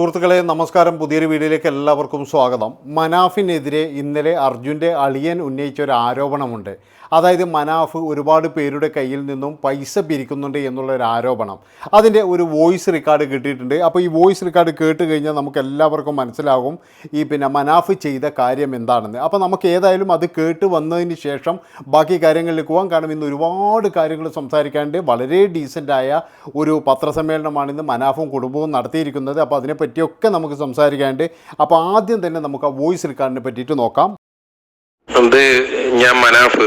സുഹൃത്തുക്കളെ നമസ്കാരം. പുതിയൊരു വീഡിയോയിലേക്ക് എല്ലാവർക്കും സ്വാഗതം. മനാഫിനെതിരെ ഇന്നലെ അർജുന്റെ അളിയൻ ഉന്നയിച്ച ഒരു ആരോപണമുണ്ട്. അതായത് മനാഫ് ഒരുപാട് പേരുടെ കയ്യിൽ നിന്നും പൈസ പിരിക്കുന്നുണ്ട് എന്നുള്ള ഒരു ആരോപണം. അതിന്റെ ഒരു വോയിസ് റെക്കോർഡ് കിട്ടിയിട്ടുണ്ട്. അപ്പോൾ ഈ വോയിസ് റെക്കോർഡ് കേട്ട് കഴിഞ്ഞാൽ നമുക്ക് എല്ലാവർക്കും മനസ്സിലാകും ഈ പിന്നെ മനാഫ് ചെയ്ത കാര്യം എന്താണെന്ന്. അപ്പോൾ നമുക്ക് ഏതായാലും അത് കേട്ട് വന്നതിന് ശേഷം ബാക്കി കാര്യങ്ങളിലേക്ക് പോകാം. കാരണം ഇന്ന് ഒരുപാട് കാര്യങ്ങൾ സംസാരിക്കാണ്ട് വളരെ ഡീസന്റായ ഒരു പത്രസമ്മേളനമാണ് ഇന്ന് മനാഫും കുടുംബവും നടത്തിയിരിക്കുന്നത്. അപ്പോൾ അതിനെപ്പറ്റിയൊക്കെ നമുക്ക് സംസാരിക്കാണ്ട് അപ്പോൾ ആദ്യം തന്നെ നമുക്ക് ആ വോയിസ് റെക്കോർഡിനെ പറ്റിയിട്ട് നോക്കാം. അത് ഞാൻ മനാഫ്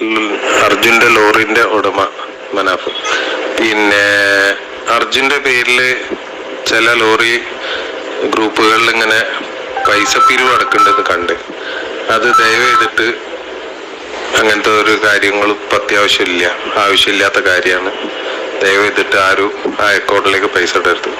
ഉം, അർജുന്റെ ലോറിന്റെ ഉടമ മനാഫ്. പിന്നെ അർജുന്റെ പേരിൽ ചില ലോറി ഗ്രൂപ്പുകളിൽ ഇങ്ങനെ പൈസ പിരിവ് അടക്കേണ്ടത് കണ്ട്. അത് ദയവ് ചെയ്തിട്ട് അങ്ങനത്തെ ഒരു കാര്യങ്ങളും ഇപ്പം അത്യാവശ്യമില്ല ആവശ്യമില്ലാത്ത കാര്യമാണ്. ദയവ് ചെയ്തിട്ട് ആരും ആ അക്കൗണ്ടിലേക്ക് പൈസ ഇടരുത്.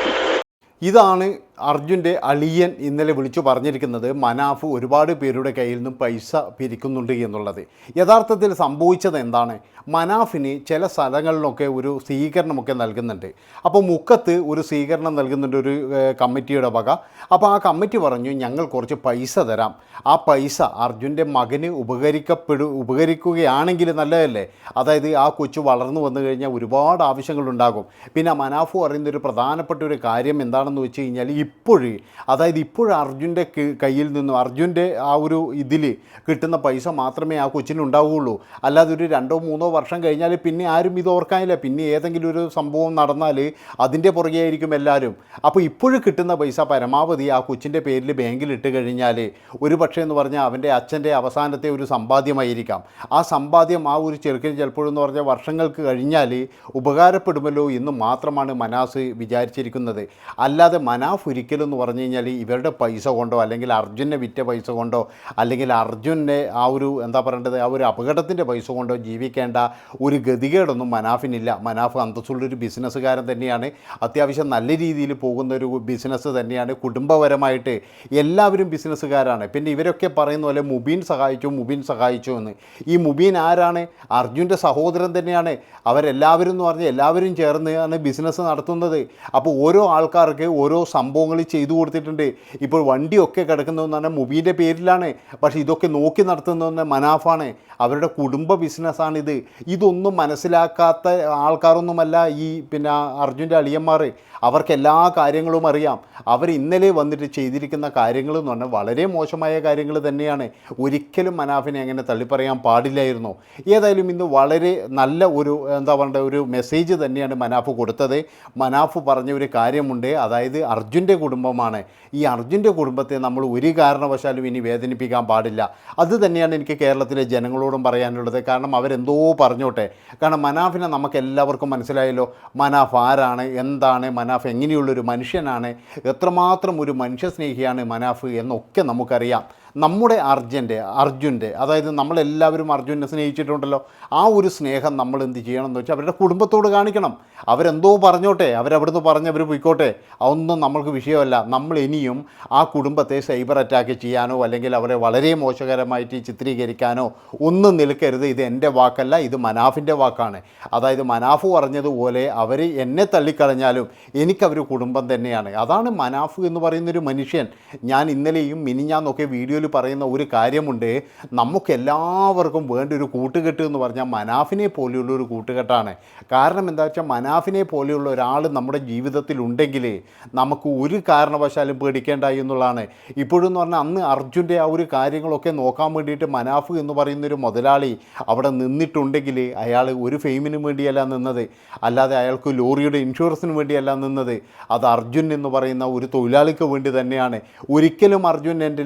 ഇതാണ് അർജുന്റെ അളിയൻ ഇന്നലെ വിളിച്ചു പറഞ്ഞിരിക്കുന്നത് മനാഫ് ഒരുപാട് പേരുടെ കയ്യിൽ നിന്നും പൈസ പിരിക്കുന്നുണ്ട് എന്നുള്ളത്. യഥാർത്ഥത്തിൽ സംഭവിച്ചത് എന്താണ്? മനാഫിന് ചില സ്ഥലങ്ങളിലൊക്കെ ഒരു സ്വീകരണമൊക്കെ നൽകുന്നുണ്ട്. അപ്പോൾ മുക്കത്ത് ഒരു സ്വീകരണം നൽകുന്നുണ്ട് ഒരു കമ്മിറ്റിയുടെ വക. അപ്പോൾ ആ കമ്മിറ്റി പറഞ്ഞു ഞങ്ങൾ കുറച്ച് പൈസ തരാം. ആ പൈസ അർജുന്റെ മകന് ഉപകരിക്കപ്പെടു ഉപകരിക്കുകയാണെങ്കിൽ നല്ലതല്ലേ? അതായത് ആ കൊച്ചു വളർന്നു വന്നു കഴിഞ്ഞാൽ ഒരുപാട് ആവശ്യങ്ങളുണ്ടാകും. പിന്നെ മനാഫ് പറയുന്ന ഒരു പ്രധാനപ്പെട്ട ഒരു കാര്യം എന്താണെന്ന് വെച്ച് കഴിഞ്ഞാൽ ഇപ്പോഴ് അതായത് ഇപ്പോഴും അർജുന്റെ കയ്യിൽ നിന്നും അർജുന്റെ ആ ഒരു ഇതിൽ കിട്ടുന്ന പൈസ മാത്രമേ ആ കൊച്ചിന് ഉണ്ടാവുകയുള്ളൂ. അല്ലാതെ ഒരു രണ്ടോ മൂന്നോ വർഷം കഴിഞ്ഞാൽ പിന്നെ ആരും ഇത് ഓർക്കാനില്ല. പിന്നെ ഏതെങ്കിലും ഒരു സംഭവം നടന്നാൽ അതിന്റെ പുറകെ ആയിരിക്കും എല്ലാവരും. അപ്പോൾ ഇപ്പോഴും കിട്ടുന്ന പൈസ പരമാവധി ആ കൊച്ചിന്റെ പേരിൽ ബാങ്കിൽ ഇട്ട് കഴിഞ്ഞാൽ ഒരു പക്ഷേ എന്ന് പറഞ്ഞാൽ അവന്റെ അച്ഛന്റെ അവസാനത്തെ ഒരു സമ്പാദ്യമായിരിക്കാം. ആ സമ്പാദ്യം ആ ഒരു ചെറുക്കന് ചിലപ്പോഴെന്ന് പറഞ്ഞാൽ വർഷങ്ങൾക്ക് കഴിഞ്ഞാൽ ഉപകാരപ്പെടുമല്ലോ എന്ന് മാത്രമാണ് മനാസ് വിചാരിച്ചിരിക്കുന്നത്. അല്ലാതെ മനാഫ് ഒരിക്കലും എന്ന് പറഞ്ഞു കഴിഞ്ഞാൽ ഇവരുടെ പൈസ കൊണ്ടോ അല്ലെങ്കിൽ അർജുനെ വിറ്റ പൈസ കൊണ്ടോ അല്ലെങ്കിൽ അർജുനെ ആ ഒരു എന്താ പറയേണ്ടത് ആ ഒരു അപകടത്തിന്റെ പൈസ കൊണ്ടോ ജീവിക്കേണ്ട ഒരു ഗതികേടൊന്നും മനാഫിനില്ല. മനാഫ് അന്തസ്സുള്ളൊരു ബിസിനസ്സുകാരൻ തന്നെയാണ്. അത്യാവശ്യം നല്ല രീതിയിൽ പോകുന്ന ഒരു ബിസിനസ് തന്നെയാണ്. കുടുംബപരമായിട്ട് എല്ലാവരും ബിസിനസ്സുകാരാണ്. പിന്നെ ഇവരൊക്കെ പറയുന്ന പോലെ മുബീൻ സഹായിച്ചു മുബീൻ സഹായിച്ചു എന്ന്. ഈ മുബീൻ ആരാണ്? അർജുന്റെ സഹോദരൻ തന്നെയാണ്. അവരെല്ലാവരും എന്ന് പറഞ്ഞാൽ എല്ലാവരും ചേർന്നാണ് ബിസിനസ് നടത്തുന്നത്. അപ്പോൾ ഓരോ ആൾക്കാർക്ക് ഓരോ സംഭവങ്ങൾ ചെയ്തു കൊടുത്തിട്ടുണ്ട്. ഇപ്പോൾ വണ്ടിയൊക്കെ കിടക്കുന്നതെന്ന് പറഞ്ഞാൽ മുബീന്റെ പേരിലാണ്. പക്ഷേ ഇതൊക്കെ നോക്കി നടത്തുന്നതെന്ന് മനാഫാണ്. അവരുടെ കുടുംബ ബിസിനസ്സാണിത്. ഇതൊന്നും മനസ്സിലാക്കാത്ത ആൾക്കാരൊന്നുമല്ല ഈ പിന്നെ അർജുന്റെ അളിയന്മാർ. അവർക്ക് എല്ലാ കാര്യങ്ങളും അറിയാം. അവർ ഇന്നലെ വന്നിട്ട് ചെയ്തിരിക്കുന്ന കാര്യങ്ങൾ എന്ന് പറഞ്ഞാൽ വളരെ മോശമായ കാര്യങ്ങൾ തന്നെയാണ്. ഒരിക്കലും മനാഫിനെ അങ്ങനെ തള്ളിപ്പറയാൻ പാടില്ലായിരുന്നു. ഏതായാലും ഇന്ന് വളരെ നല്ല ഒരു എന്താ പറയേണ്ട ഒരു മെസ്സേജ് തന്നെയാണ് മനാഫ് കൊടുത്തത്. മനാഫ് പറഞ്ഞ ഒരു കാര്യമുണ്ട്. അതായത് അർജുന്റെ കുടുംബമാണ്. ഈ അർജുന്റെ കുടുംബത്തെ നമ്മൾ ഒരു കാരണവശാലും ഇനി വേദനിപ്പിക്കാൻ പാടില്ല. അത് തന്നെയാണ് എനിക്ക് കേരളത്തിലെ ജനങ്ങളോടും പറയാനുള്ളത്. കാരണം അവരെന്തോ പറഞ്ഞോട്ടെ. കാരണം മനാഫിനെ നമുക്ക് എല്ലാവർക്കും മനസ്സിലായല്ലോ. മനാഫ് ആരാണ്? എന്താണ്? മനാഫ് എങ്ങനെയുള്ളൊരു മനുഷ്യനാണ്? എത്രമാത്രം ഒരു മനുഷ്യസ്നേഹിയാണ് മനാഫ് എന്നൊക്കെ നമുക്കറിയാം. നമ്മുടെ അർജന്റെ അർജുന്റെ അതായത് നമ്മളെല്ലാവരും അർജുനെ സ്നേഹിച്ചിട്ടുണ്ടല്ലോ ആ ഒരു സ്നേഹം നമ്മൾ എന്ത് ചെയ്യണം എന്ന് വെച്ചാൽ അവരുടെ കുടുംബത്തോട് കാണിക്കണം. അവരെന്തോ പറഞ്ഞോട്ടെ അവരവിടുന്ന് പറഞ്ഞ് അവർ പോയിക്കോട്ടെ അതൊന്നും നമ്മൾക്ക് വിഷയമല്ല. നമ്മൾ ഇനിയും ആ കുടുംബത്തെ സൈബർ അറ്റാക്ക് ചെയ്യാനോ അല്ലെങ്കിൽ അവരെ വളരെ മോശകരമായിട്ട് ചിത്രീകരിക്കാനോ ഒന്നും നിൽക്കരുത്. ഇത് എന്റെ വാക്കല്ല ഇത് മനാഫിന്റെ വാക്കാണ്. അതായത് മനാഫ് പറഞ്ഞതുപോലെ അവർ എന്നെ തള്ളിക്കളഞ്ഞാലും എനിക്കവർ കുടുംബം തന്നെയാണ്. അതാണ് മനാഫ് എന്ന് പറയുന്നൊരു മനുഷ്യൻ. ഞാൻ ഇന്നലെയും മിനിഞ്ഞാന്നൊക്കെ വീഡിയോയിൽ പറയുന്ന ഒരു കാര്യമുണ്ട്. നമുക്ക് എല്ലാവർക്കും വേണ്ട ഒരു കൂട്ടുകെട്ട് എന്ന് പറഞ്ഞാൽ മനാഫിനെ പോലെയുള്ള ഒരു കൂട്ടുകെട്ടാണ്. കാരണം എന്താ വെച്ചാൽ മനാഫിനെ പോലെയുള്ള ഒരാൾ നമ്മുടെ ജീവിതത്തിൽ ഉണ്ടെങ്കിൽ നമുക്ക് ഒരു കാരണവശാലും പേടിക്കേണ്ട എന്നുള്ളതാണ്. ഇപ്പോഴെന്ന് പറഞ്ഞാൽ അന്ന് അർജുന്റെ ആ ഒരു കാര്യങ്ങളൊക്കെ നോക്കാൻ വേണ്ടിയിട്ട് മനാഫ് എന്ന് പറയുന്നൊരു മുതലാളി അവിടെ നിന്നിട്ടുണ്ടെങ്കിൽ അയാൾ ഒരു ഫെയിമിന് വേണ്ടിയല്ല നിന്നത്. അല്ലാതെ അയാൾക്ക് ലോറിയുടെ ഇൻഷുറൻസിന് വേണ്ടിയല്ല നിന്നത്. അത് അർജുൻ എന്ന് പറയുന്ന ഒരു തൊഴിലാളിക്ക് വേണ്ടി തന്നെയാണ്. ഒരിക്കലും അർജുൻ എന്റെ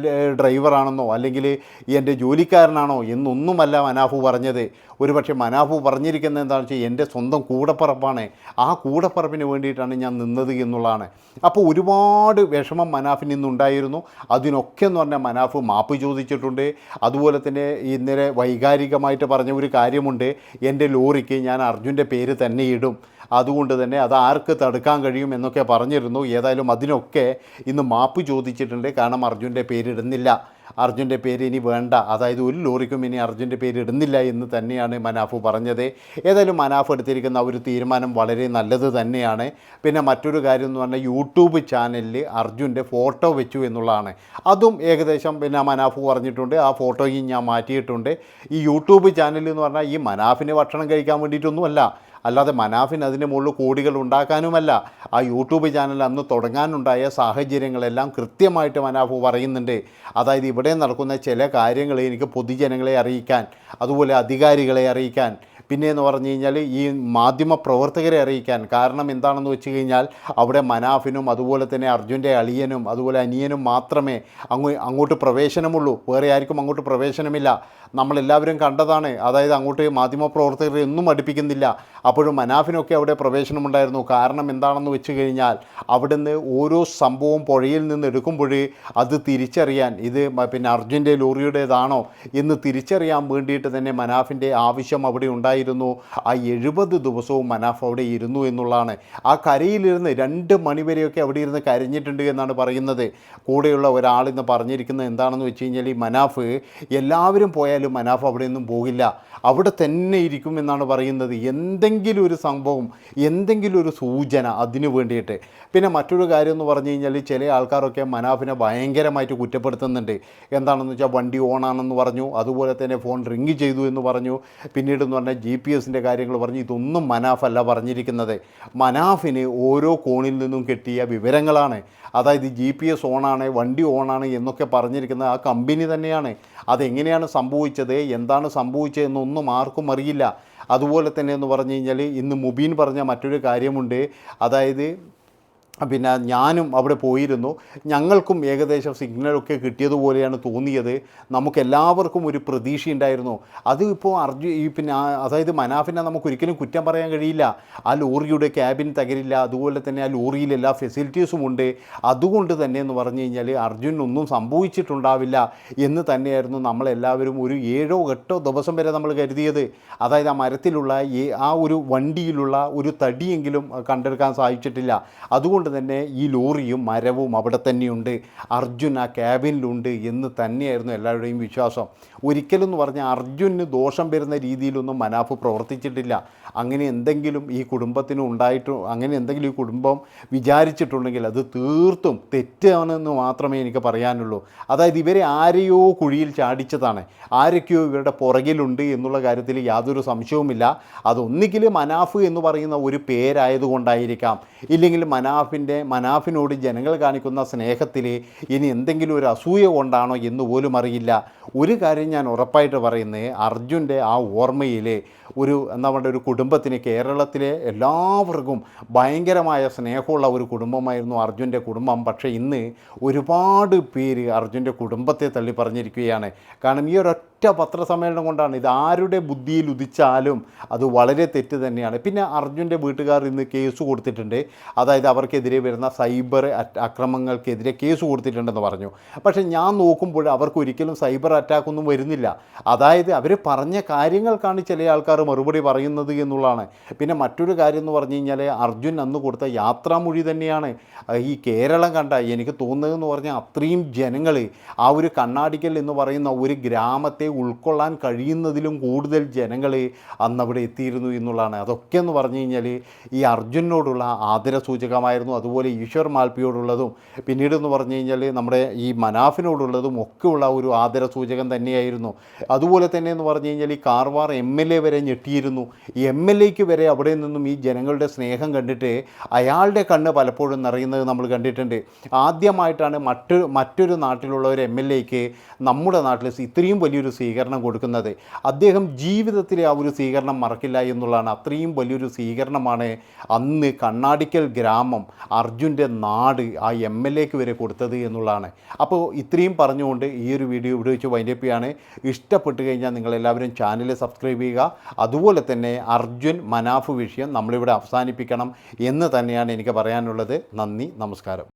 ഡ്രൈവറാണെന്നോ അല്ലെങ്കിൽ എന്റെ ജോലിക്കാരനാണോ എന്നൊന്നുമല്ല മനാഫു പറഞ്ഞത്. ഒരുപക്ഷെ മനാഫു പറഞ്ഞിരിക്കുന്നത് എന്താണെന്ന് വെച്ചാൽ എന്റെ സ്വന്തം കൂടപ്പറപ്പാണ്. ആ കൂടപ്പറപ്പിന് വേണ്ടിയിട്ടാണ് ഞാൻ നിന്നത് എന്നുള്ളതാണ്. അപ്പോൾ ഒരുപാട് വിഷമം മനാഫിന് നിന്നുണ്ടായിരുന്നു. അതിനൊക്കെ എന്ന് പറഞ്ഞാൽ മനാഫ് മാപ്പ് ചോദിച്ചിട്ടുണ്ട്. അതുപോലെ തന്നെ ഇന്നലെ വൈകാരികമായിട്ട് പറഞ്ഞ ഒരു കാര്യമുണ്ട്. എന്റെ ലോറിക്ക് ഞാൻ അർജുന്റെ പേര് തന്നെ ഇടും. അതുകൊണ്ട് തന്നെ അത് ആർക്ക് തടുക്കാൻ കഴിയും എന്നൊക്കെ പറഞ്ഞിരുന്നു. ഏതായാലും അതിനൊക്കെ ഇന്ന് മാപ്പ് ചോദിച്ചിട്ടുണ്ട്. കാരണം അർജുന്റെ പേരിടുന്നില്ല. അർജുന്റെ പേര് ഇനി വേണ്ട. അതായത് ഒരു ലോറിക്കും ഇനി അർജുന്റെ പേര് ഇടുന്നില്ല എന്ന് തന്നെയാണ് മനാഫ് പറഞ്ഞത്. ഏതായാലും മനാഫ് എടുത്തിരിക്കുന്ന ഒരു തീരുമാനം വളരെ നല്ലത് തന്നെയാണ്. പിന്നെ മറ്റൊരു കാര്യം എന്ന് പറഞ്ഞാൽ യൂട്യൂബ് ചാനലിൽ അർജുന്റെ ഫോട്ടോ വെച്ചു എന്നുള്ളതാണ്. അതും ഏകദേശം പിന്നെ മനാഫ് പറഞ്ഞിട്ടുണ്ട്. ആ ഫോട്ടോയും ഞാൻ മാറ്റിയിട്ടുണ്ട്. ഈ യൂട്യൂബ് ചാനൽ എന്ന് പറഞ്ഞാൽ ഈ മനാഫിന് ഭക്ഷണം കഴിക്കാൻ വേണ്ടിയിട്ടൊന്നുമല്ല. അല്ലാതെ മനാഫിന് അതിന് മുകളിൽ കോടികൾ ഉണ്ടാക്കാനുമല്ല. ആ യൂട്യൂബ് ചാനൽ അന്ന് തുടങ്ങാനുണ്ടായ സാഹചര്യങ്ങളെല്ലാം കൃത്യമായിട്ട് മനാഫ് പറയുന്നുണ്ട്. അതായത് ഇവിടെ നടക്കുന്ന ചില കാര്യങ്ങളെ എനിക്ക് പൊതുജനങ്ങളെ അറിയിക്കാൻ അതുപോലെ അധികാരികളെ അറിയിക്കാൻ പിന്നെ എന്ന് പറഞ്ഞു കഴിഞ്ഞാൽ ഈ മാധ്യമ പ്രവർത്തകരെ അറിയിക്കാൻ കാരണം എന്താണെന്ന് വെച്ച് കഴിഞ്ഞാൽ അവിടെ മനാഫിനും അതുപോലെ തന്നെ അർജുന്റെ അളിയനും അതുപോലെ അനിയനും മാത്രമേ അങ്ങ് അങ്ങോട്ട് പ്രവേശനമുള്ളൂ. വേറെ ആർക്കും അങ്ങോട്ട് പ്രവേശനമില്ല. നമ്മളെല്ലാവരും കണ്ടതാണ്. അതായത് അങ്ങോട്ട് മാധ്യമ പ്രവർത്തകരെ ഒന്നും അടുപ്പിക്കുന്നില്ല. അപ്പോഴും മനാഫിനൊക്കെ അവിടെ പ്രവേശനമുണ്ടായിരുന്നു. കാരണം എന്താണെന്ന് വെച്ച് കഴിഞ്ഞാൽ അവിടുന്ന് ഓരോ സംഭവം പുഴയിൽ നിന്ന് എടുക്കുമ്പോൾ അത് തിരിച്ചറിയാൻ ഇത് പിന്നെ അർജുന്റെ ലോറിയുടേതാണോ എന്ന് തിരിച്ചറിയാൻ വേണ്ടിയിട്ട് തന്നെ മനാഫിന്റെ ആവശ്യം അവിടെ ഉണ്ടായിരുന്നു. ആ എഴുപത് ദിവസവും മനാഫ് അവിടെ ഇരുന്നു എന്നുള്ളതാണ്. ആ കരയിലിരുന്ന് രണ്ട് മണിവരെയൊക്കെ അവിടെ ഇരുന്ന് കരഞ്ഞിട്ടുണ്ട് എന്നാണ് പറയുന്നത്. കൂടെയുള്ള ഒരാൾ ഒരാളിന്ന് പറഞ്ഞിരിക്കുന്നത് എന്താണെന്ന് വെച്ച് കഴിഞ്ഞാൽ ഈ മനാഫ് എല്ലാവരും പോയാലും മനാഫ് അവിടെ നിന്നും പോകില്ല. അവിടെ തന്നെ ഇരിക്കും എന്നാണ് പറയുന്നത്. എന്തെങ്കിലും ഒരു സംഭവം എന്തെങ്കിലും ഒരു സൂചന അതിനു വേണ്ടിയിട്ട്. പിന്നെ മറ്റൊരു കാര്യം എന്ന് പറഞ്ഞു കഴിഞ്ഞാൽ ചില ആൾക്കാരൊക്കെ മനാഫിനെ ഭയങ്കരമായിട്ട് കുറ്റപ്പെടുത്തുന്നുണ്ട്. എന്താണെന്ന് വെച്ചാൽ വണ്ടി ഓണാണെന്ന് പറഞ്ഞു. അതുപോലെ തന്നെ ഫോൺ റിങ് ചെയ്തു എന്ന് പറഞ്ഞു. പിന്നീട് എന്ന് പറഞ്ഞാൽ ജി പി എസിന്റെ കാര്യങ്ങൾ പറഞ്ഞ് ഇതൊന്നും മനാഫല്ല പറഞ്ഞിരിക്കുന്നത്. മനാഫിന് ഓരോ കോണിൽ നിന്നും കിട്ടിയ വിവരങ്ങളാണ്. അതായത് ജി പി എസ് ഓണാണ് വണ്ടി ഓണാണ് എന്നൊക്കെ പറഞ്ഞിരിക്കുന്നത് ആ കമ്പനി തന്നെയാണ്. അതെങ്ങനെയാണ് സംഭവിച്ചത് എന്താണ് സംഭവിച്ചത് എന്നൊന്നും ആർക്കും അറിയില്ല. അതുപോലെ തന്നെ എന്ന് പറഞ്ഞു കഴിഞ്ഞാൽ ഇന്ന് മുബീൻ പറഞ്ഞ മറ്റൊരു കാര്യമുണ്ട്. അതായത് പിന്നെ ഞാനും അവിടെ പോയിരുന്നു. ഞങ്ങൾക്കും ഏകദേശം സിഗ്നലൊക്കെ കിട്ടിയതുപോലെയാണ് തോന്നിയത്. നമുക്കെല്ലാവർക്കും ഒരു പ്രതീക്ഷയുണ്ടായിരുന്നു. അത് ഇപ്പോൾ അർജു ഈ പിന്നെ അതായത് മനാഫിനെ നമുക്കൊരിക്കലും കുറ്റം പറയാൻ കഴിയില്ല. ആ ലോറിയുടെ ക്യാബിൻ തകരില്ല. അതുപോലെ തന്നെ ആ ലോറിയിൽ എല്ലാ ഫെസിലിറ്റീസും ഉണ്ട്. അതുകൊണ്ട് തന്നെ എന്ന് പറഞ്ഞു കഴിഞ്ഞാൽ അർജുനൊന്നും സംഭവിച്ചിട്ടുണ്ടാവില്ല എന്ന് തന്നെയായിരുന്നു നമ്മളെല്ലാവരും ഒരു ഏഴോ എട്ടോ ദിവസം വരെ നമ്മൾ കരുതിയത്. അതായത് ആ മരത്തിലുള്ള ആ ഒരു വണ്ടിയിലുള്ള ഒരു തടിയെങ്കിലും കണ്ടെടുക്കാൻ സാധിച്ചിട്ടില്ല. അതുകൊണ്ട് തന്നെ ഈ ലോറിയും മരവും അവിടെ തന്നെയുണ്ട്. അർജുൻ ആ ക്യാബിനിലുണ്ട് എന്ന് തന്നെയായിരുന്നു എല്ലാവരുടെയും വിശ്വാസം. ഒരിക്കലും എന്ന് പറഞ്ഞാൽ അർജുന് ദോഷം വരുന്ന രീതിയിലൊന്നും മനാഫ് പ്രവർത്തിച്ചിട്ടില്ല. അങ്ങനെ എന്തെങ്കിലും ഈ കുടുംബത്തിന് ഉണ്ടായിട്ട് അങ്ങനെ എന്തെങ്കിലും ഈ കുടുംബം വിചാരിച്ചിട്ടുണ്ടെങ്കിൽ അത് തീർത്തും തെറ്റാണെന്ന് മാത്രമേ എനിക്ക് പറയാനുള്ളൂ. അതായത് ഇവരെ ആരെയോ കുഴിയിൽ ചാടിച്ചതാണ്. ആരൊക്കെയോ ഇവരുടെ പുറകിലുണ്ട് എന്നുള്ള കാര്യത്തിൽ യാതൊരു സംശയവുമില്ല. അതൊന്നുകിൽ മനാഫ് എന്ന് പറയുന്ന ഒരു പേരായതുകൊണ്ടായിരിക്കാം. ഇല്ലെങ്കിൽ മനാഫിന്റെ മനാഫിനോട് ജനങ്ങൾ കാണിക്കുന്ന സ്നേഹത്തിൽ ഇനി എന്തെങ്കിലും ഒരു അസൂയ കൊണ്ടാണോ എന്ന് പോലും അറിയില്ല. ഒരു കാര്യം ഞാൻ ഉറപ്പായിട്ട് പറയുന്നത് അർജുന്റെ ആ ഓർമ്മയിൽ ഒരു എന്താ പറയുക ഒരു കുടുംബത്തിന് കേരളത്തിലെ എല്ലാവർക്കും ഭയങ്കരമായ സ്നേഹമുള്ള ഒരു കുടുംബമായിരുന്നു അർജുന്റെ കുടുംബം. പക്ഷേ ഇന്ന് ഒരുപാട് പേര് അർജുന്റെ കുടുംബത്തെ തള്ളി പറഞ്ഞിരിക്കുകയാണ്. കാരണം ഈ ഒരൊറ്റ പത്രസമ്മേളനം കൊണ്ടാണ്. ഇത് ആരുടെ ബുദ്ധിയിൽ ഉദിച്ചാലും അത് വളരെ തെറ്റ് തന്നെയാണ്. പിന്നെ അർജുന്റെ വീട്ടുകാർ ഇന്ന് കേസ് കൊടുത്തിട്ടുണ്ട്. അതായത് അവർക്കെതിരെ വരുന്ന സൈബർ അക്രമങ്ങൾക്കെതിരെ കേസ് കൊടുത്തിട്ടുണ്ടെന്ന് പറഞ്ഞു. പക്ഷേ ഞാൻ നോക്കുമ്പോൾ അവർക്ക് ഒരിക്കലും സൈബർ അറ്റാക്കൊന്നും വരുന്നില്ല. അതായത് അവർ പറഞ്ഞ കാര്യങ്ങൾക്കാണ് ചില ആൾക്കാർ മറുപടി പറയുന്നത് എന്നുള്ളതാണ്. പിന്നെ മറ്റൊരു കാര്യം എന്ന് പറഞ്ഞു കഴിഞ്ഞാൽ അർജുൻ അന്ന് കൊടുത്ത യാത്രാമൊഴി തന്നെയാണ്. ഈ കേരളം കണ്ട എനിക്ക് തോന്നുന്നതെന്ന് പറഞ്ഞാൽ അത്രയും ജനങ്ങൾ ആ ഒരു കണ്ണാടിക്കൽ എന്ന് പറയുന്ന ഒരു ഗ്രാമത്തെ ഉൾക്കൊള്ളാൻ കഴിയുന്നതിലും കൂടുതൽ ജനങ്ങൾ അന്നവിടെ എത്തിയിരുന്നു എന്നുള്ളതാണ്. അതൊക്കെ എന്ന് പറഞ്ഞു കഴിഞ്ഞാൽ ഈ അർജുനോടുള്ള ആദര സൂചകമായിരുന്നു അതുപോലെ ഈശ്വർ മാൽപ്പിയോടുള്ളതും പിന്നീട് എന്ന് പറഞ്ഞു കഴിഞ്ഞാൽ നമ്മുടെ ഈ മനാഫിനോടുള്ളതും ഒക്കെയുള്ള ഒരു ആദര സൂചകം തന്നെയായിരുന്നു. അതുപോലെ തന്നെ എന്ന് പറഞ്ഞു കഴിഞ്ഞാൽ ഈ കാർവാർ എം എൽ എ വരെ ഞെട്ടിയിരുന്നു. എം എൽ എക്ക് വരെ അവിടെ നിന്നും ഈ ജനങ്ങളുടെ സ്നേഹം കണ്ടിട്ട് അയാളുടെ കണ്ണ് പലപ്പോഴും നിറയുന്നത് നമ്മൾ കണ്ടിട്ടുണ്ട്. ആദ്യമായിട്ടാണ് മറ്റൊരു മറ്റൊരു നാട്ടിലുള്ള ഒരു എം എൽ എക്ക് നമ്മുടെ നാട്ടിൽ ഇത്രയും വലിയൊരു സ്വീകരണം കൊടുക്കുന്നത്. അദ്ദേഹം ജീവിതത്തിലെ ആ ഒരു സ്വീകരണം മറക്കില്ല എന്നുള്ളതാണ് അത്രയും വലിയൊരു സ്വീകരണമാണ് അന്ന് കണ്ണാടിക്കൽ ഗ്രാമം അർജുന്റെ നാട് ആ എം എൽ എക്ക് വരെ കൊടുത്തത് എന്നുള്ളതാണ്. അപ്പോൾ ഇത്രയും പറഞ്ഞുകൊണ്ട് ഈ ഒരു വീഡിയോ ഇവിടെ വെച്ച് വൈൻഡപ്പ് ചെയ്യാണ്. ഇഷ്ടപ്പെട്ട് കഴിഞ്ഞാൽ നിങ്ങളെല്ലാവരും ചാനൽ സബ്സ്ക്രൈബ് ചെയ്യുക. അതുപോലെ തന്നെ അർജുൻ മനാഫ് വിഷയം നമ്മളിവിടെ അവസാനിപ്പിക്കണം എന്ന് തന്നെയാണ് എനിക്ക് പറയാനുള്ളത്. നന്ദി നമസ്കാരം.